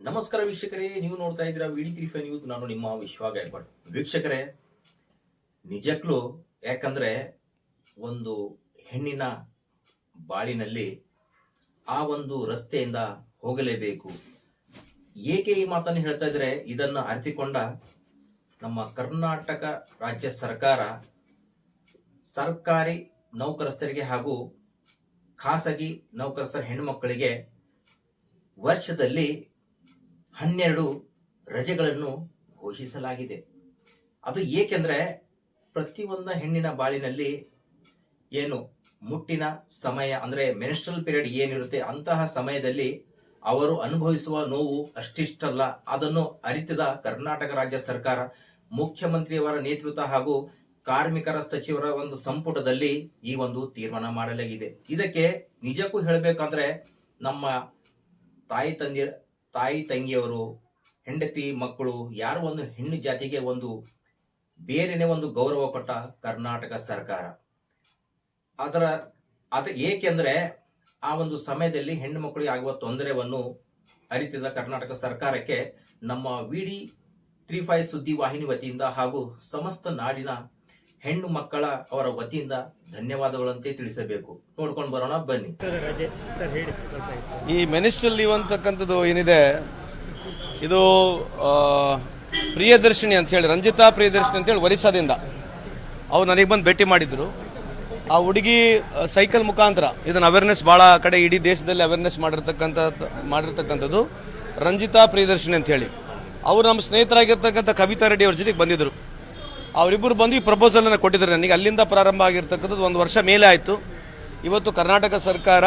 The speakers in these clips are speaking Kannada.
ನಮಸ್ಕಾರ ವೀಕ್ಷಕರೇ, ನೀವು ನೋಡ್ತಾ ಇದ್ದೀರಾ ವಿಡಿ ತ್ರೀ ಫೈವ್ ನ್ಯೂಸ್. ನಾನು ನಿಮ್ಮ ವಿಶ್ವ ಗಾಯಕವಾಡ್. ವೀಕ್ಷಕರೇ, ನಿಜಕ್ಕೂ ಯಾಕಂದ್ರೆ ಒಂದು ಹೆಣ್ಣಿನ ಬಾಳಿನಲ್ಲಿ ಆ ಒಂದು ರಸ್ತೆಯಿಂದ ಹೋಗಲೇಬೇಕು. ಏಕೆ ಈ ಮಾತನ್ನು ಹೇಳ್ತಾ ಇದ್ರೆ, ಇದನ್ನು ಅರಿತುಕೊಂಡ ನಮ್ಮ ಕರ್ನಾಟಕ ರಾಜ್ಯ ಸರ್ಕಾರ ಸರ್ಕಾರಿ ನೌಕರಸ್ಥರಿಗೆ ಹಾಗೂ ಖಾಸಗಿ ನೌಕರಸ್ಥರ ಹೆಣ್ಣುಮಕ್ಕಳಿಗೆ ವರ್ಷದಲ್ಲಿ ಹನ್ನೆರಡು ರಜೆಗಳನ್ನು ಘೋಷಿಸಲಾಗಿದೆ. ಅದು ಏಕೆಂದರೆ ಪ್ರತಿಯೊಂದ ಹೆಣ್ಣಿನ ಬಾಳಿನಲ್ಲಿ ಏನು ಮುಟ್ಟಿನ ಸಮಯ, ಅಂದರೆ ಮೆನ್ಸ್ಟ್ರಲ್ ಪೀರಿಯಡ್ ಏನಿರುತ್ತೆ ಅಂತಹ ಸಮಯದಲ್ಲಿ ಅವರು ಅನುಭವಿಸುವ ನೋವು ಅಷ್ಟಿಷ್ಟಲ್ಲ. ಅದನ್ನು ಅರಿತದ ಕರ್ನಾಟಕ ರಾಜ್ಯ ಸರ್ಕಾರ, ಮುಖ್ಯಮಂತ್ರಿಯವರ ನೇತೃತ್ವ ಹಾಗೂ ಕಾರ್ಮಿಕರ ಸಚಿವರ ಒಂದು ಸಂಪುಟದಲ್ಲಿ ಈ ಒಂದು ತೀರ್ಮಾನ ಮಾಡಲಾಗಿದೆ. ಇದಕ್ಕೆ ನಿಜಕ್ಕೂ ಹೇಳಬೇಕಂದ್ರೆ ನಮ್ಮ ತಾಯಿ ತಂದಿ ತಾಯಿ, ತಂಗಿಯವರು, ಹೆಂಡತಿ, ಮಕ್ಕಳು, ಯಾರೋ ಒಂದು ಹೆಣ್ಣು ಜಾತಿಗೆ ಒಂದು ಬೇರೆನೆ ಒಂದು ಗೌರವ ಕೊಟ್ಟ ಕರ್ನಾಟಕ ಸರ್ಕಾರ. ಅದರ, ಅದ ಏಕೆಂದರೆ ಆ ಒಂದು ಸಮಯದಲ್ಲಿ ಹೆಣ್ಣು ಮಕ್ಕಳಿಗೆ ಆಗುವ ತೊಂದರೆಯನ್ನು ಅರಿತಿದ ಕರ್ನಾಟಕ ಸರ್ಕಾರಕ್ಕೆ ನಮ್ಮ ವಿಡಿ ತ್ರೀ ಫೈವ್ ಸುದ್ದಿ ವಾಹಿನಿ ವತಿಯಿಂದ ಹಾಗೂ ಸಮಸ್ತ ನಾಡಿನ ಹೆಣ್ಣು ಮಕ್ಕಳ ಅವರ ವತಿಯಿಂದ ಧನ್ಯವಾದಗಳಂತೆ ತಿಳಿಸಬೇಕು. ನೋಡ್ಕೊಂಡು ಬರೋಣ, ಬನ್ನಿ. ಈ ಮೆನಿಸ್ಟ್ರಲ್ ಲೀವ್ ಅಂತಕ್ಕಂಥದ್ದು ಏನಿದೆ? ಇದು ಪ್ರಿಯದರ್ಶಿನಿ ಅಂತ ಹೇಳಿ, ರಂಜಿತಾ ಪ್ರಿಯದರ್ಶಿನಿ ಅಂತ ಹೇಳಿ ಒರಿಸ್ಸಾದಿಂದ ಅವ್ರು ನನಗೆ ಬಂದು ಭೇಟಿ ಮಾಡಿದ್ರು. ಆ ಹುಡುಗಿ ಸೈಕಲ್ ಮುಖಾಂತರ ಇದನ್ನ ಅವೇರ್ನೆಸ್ ಬಹಳ ಕಡೆ ಇಡೀ ದೇಶದಲ್ಲಿ ಅವೇರ್ನೆಸ್ ಮಾಡಿರ್ತಕ್ಕಂಥ, ಮಾಡಿರ್ತಕ್ಕಂಥದ್ದು ರಂಜಿತಾ ಪ್ರಿಯದರ್ಶಿನಿ ಅಂತ ಹೇಳಿ. ಅವರು ನಮ್ಮ ಸ್ನೇಹಿತರಾಗಿರ್ತಕ್ಕಂಥ ಕವಿತಾ ರೆಡ್ಡಿ ಅವ್ರ ಜೊತೆಗೆ ಬಂದಿದ್ರು. ಅವರಿಬ್ಬರು ಬಂದು ಈ ಪ್ರಪೋಸಲ್ ಅನ್ನು ಕೊಟ್ಟಿದ್ದಾರೆ. ನನಗೆ ಅಲ್ಲಿಂದ ಪ್ರಾರಂಭ ಆಗಿರ್ತಕ್ಕಂಥದ್ದು ಒಂದು ವರ್ಷ ಮೇಲೆ ಆಯಿತು. ಇವತ್ತು ಕರ್ನಾಟಕ ಸರ್ಕಾರ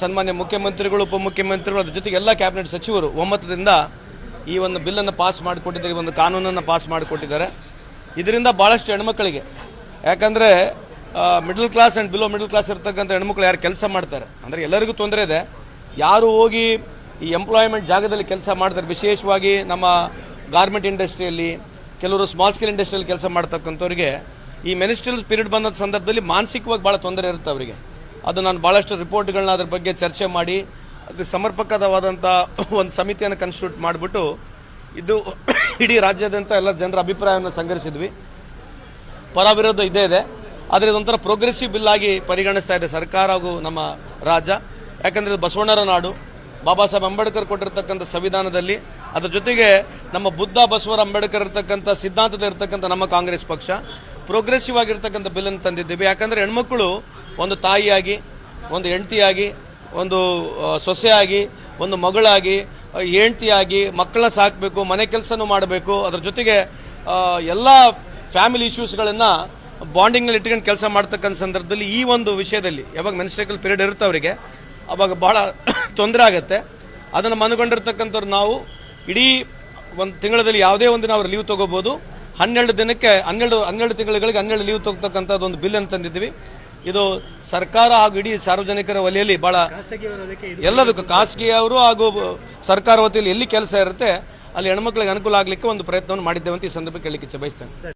ಸನ್ಮಾನ್ಯ ಮುಖ್ಯಮಂತ್ರಿಗಳು, ಉಪಮುಖ್ಯಮಂತ್ರಿಗಳು, ಅದ್ರ ಜೊತೆಗೆ ಎಲ್ಲ ಕ್ಯಾಬಿನೆಟ್ ಸಚಿವರು ಒಮ್ಮತದಿಂದ ಈ ಒಂದು ಬಿಲ್ಲನ್ನು ಪಾಸ್ ಮಾಡಿಕೊಟ್ಟಿದ್ದಾರೆ, ಈ ಒಂದು ಕಾನೂನನ್ನು ಪಾಸ್ ಮಾಡಿಕೊಟ್ಟಿದ್ದಾರೆ. ಇದರಿಂದ ಭಾಳಷ್ಟು ಹೆಣ್ಮಕ್ಳಿಗೆ, ಯಾಕಂದರೆ middle class and below middle class ಇರ್ತಕ್ಕಂಥ ಹೆಣ್ಮಕ್ಳು ಯಾರು ಕೆಲಸ ಮಾಡ್ತಾರೆ? ಅಂದರೆ ಎಲ್ಲರಿಗೂ ತೊಂದರೆ ಇದೆ. ಯಾರು ಹೋಗಿ ಈ ಎಂಪ್ಲಾಯ್ಮೆಂಟ್ ಜಾಗದಲ್ಲಿ ಕೆಲಸ ಮಾಡ್ತಾರೆ? ವಿಶೇಷವಾಗಿ ನಮ್ಮ ಗಾರ್ಮೆಂಟ್ ಇಂಡಸ್ಟ್ರಿಯಲ್ಲಿ ಕೆಲವರು ಸ್ಮಾಲ್ ಸ್ಕೇಲ್ ಇಂಡಸ್ಟ್ರಿಯಲ್ಲಿ ಕೆಲಸ ಮಾಡ್ತಕ್ಕಂಥವ್ರಿಗೆ ಈ ಮೆನಿಸ್ಟ್ರಿಯಲ್ ಪೀರಿಯಡ್ ಬಂದ ಸಂದರ್ಭದಲ್ಲಿ ಮಾನಸಿಕವಾಗಿ ಭಾಳ ತೊಂದರೆ ಇರುತ್ತೆ ಅವರಿಗೆ. ಅದು ನಾನು ಭಾಳಷ್ಟು ರಿಪೋರ್ಟ್ಗಳನ್ನ ಅದ್ರ ಬಗ್ಗೆ ಚರ್ಚೆ ಮಾಡಿ, ಅದು ಸಮರ್ಪಕವಾದಂಥ ಒಂದು ಸಮಿತಿಯನ್ನು ಕನ್ಸ್ಟಿಟ್ಯೂಟ್ ಮಾಡಿಬಿಟ್ಟು, ಇದು ಇಡೀ ರಾಜ್ಯಾದ್ಯಂತ ಎಲ್ಲ ಜನರ ಅಭಿಪ್ರಾಯವನ್ನು ಸಂಗ್ರಹಿಸಿದ್ವಿ. ಪರ ವಿರೋಧ ಇದೇ. ಇದೆ ಆದರೆ ಇದೊಂಥರ ಪ್ರೋಗ್ರೆಸಿವ್ ಬಿಲ್ ಆಗಿ ಪರಿಗಣಿಸ್ತಾ ಇದೆ ಸರ್ಕಾರ ಹಾಗೂ ನಮ್ಮ ರಾಜ್ಯ. ಯಾಕಂದರೆ ಬಸವಣ್ಣರ ನಾಡು. ಬಾಬಾ ಸಾಹೇಬ್ ಅಂಬೇಡ್ಕರ್ ಕೊಟ್ಟಿರ್ತಕ್ಕಂಥ ಸಂವಿಧಾನದಲ್ಲಿ ಅದ್ರ ಜೊತೆಗೆ ನಮ್ಮ ಬುದ್ಧ ಬಸವರ ಅಂಬೇಡ್ಕರ್ ಇರ್ತಕ್ಕಂಥ ಸಿದ್ಧಾಂತದ ಇರ್ತಕ್ಕಂಥ ನಮ್ಮ ಕಾಂಗ್ರೆಸ್ ಪಕ್ಷ ಪ್ರೋಗ್ರೆಸಿವ್ ಆಗಿರ್ತಕ್ಕಂಥ ಬಿಲ್ ಅನ್ನು ತಂದಿದ್ದೀವಿ. ಯಾಕಂದ್ರೆ ಹೆಣ್ಮಕ್ಳು ಒಂದು ತಾಯಿಯಾಗಿ, ಒಂದು ಹೆಂಡತಿಯಾಗಿ, ಒಂದು ಸೊಸೆಯಾಗಿ, ಒಂದು ಮಗಳಾಗಿ ಹೆಂಡತಿಯಾಗಿ, ಮಕ್ಕಳನ್ನ ಸಾಕಬೇಕು, ಮನೆ ಕೆಲಸನೂ ಮಾಡಬೇಕು. ಅದ್ರ ಜೊತೆಗೆ ಎಲ್ಲ ಫ್ಯಾಮಿಲಿ ಇಶ್ಯೂಸ್ಗಳನ್ನು ಬಾಂಡಿಂಗ್ನಲ್ಲಿ ಇಟ್ಕೊಂಡು ಕೆಲಸ ಮಾಡ್ತಕ್ಕಂಥ ಸಂದರ್ಭದಲ್ಲಿ ಈ ಒಂದು ವಿಷಯದಲ್ಲಿ, ಯಾವಾಗ ಮೆನ್ಸ್ಟ್ರಿಕಲ್ ಪೀರಿಯಡ್ ಇರುತ್ತೆ ಅವರಿಗೆ, ಅವಾಗ ಭಾಳ ತೊಂದರೆ ಆಗುತ್ತೆ. ಅದನ್ನು ಮನಗೊಂಡಿರ್ತಕ್ಕಂಥವ್ರು ನಾವು ಇಡೀ ಒಂದು ತಿಂಗಳಲ್ಲಿ ಯಾವುದೇ ಒಂದು ನಾವು ಲೀವ್ ತಗೋಬಹುದು ಹನ್ನೆರಡು ದಿನಕ್ಕೆ ಹನ್ನೆರಡು ಹನ್ನೆರಡು ತಿಂಗಳಿಗೆ ಹನ್ನೆರಡು ಲೀವ್ ತಗೋತಕ್ಕಂಥದ್ದು ಒಂದು ಬಿಲ್ ಅನ್ನು ತಂದಿದ್ದೀವಿ. ಇದು ಸರ್ಕಾರ ಹಾಗೂ ಇಡೀ ಸಾರ್ವಜನಿಕರ ವಲಯಲ್ಲಿ ಬಹಳ ಎಲ್ಲದಕ್ಕೂ ಖಾಸಗಿಯವರು ಹಾಗೂ ಸರ್ಕಾರ ವತಿಯಲ್ಲಿ ಎಲ್ಲಿ ಕೆಲಸ ಇರುತ್ತೆ ಅಲ್ಲಿ ಹೆಣ್ಮಕ್ಳಿಗೆ ಅನುಕೂಲ ಆಗಲಿಕ್ಕೆ ಒಂದು ಪ್ರಯತ್ನವನ್ನು ಮಾಡಿದ್ದೇವೆ ಅಂತ ಈ ಸಂದರ್ಭಕ್ಕೆ ಹೇಳಲಿಕ್ಕೆ ಇಚ್ಛೆ ಬಯಸ್ತೇನೆ.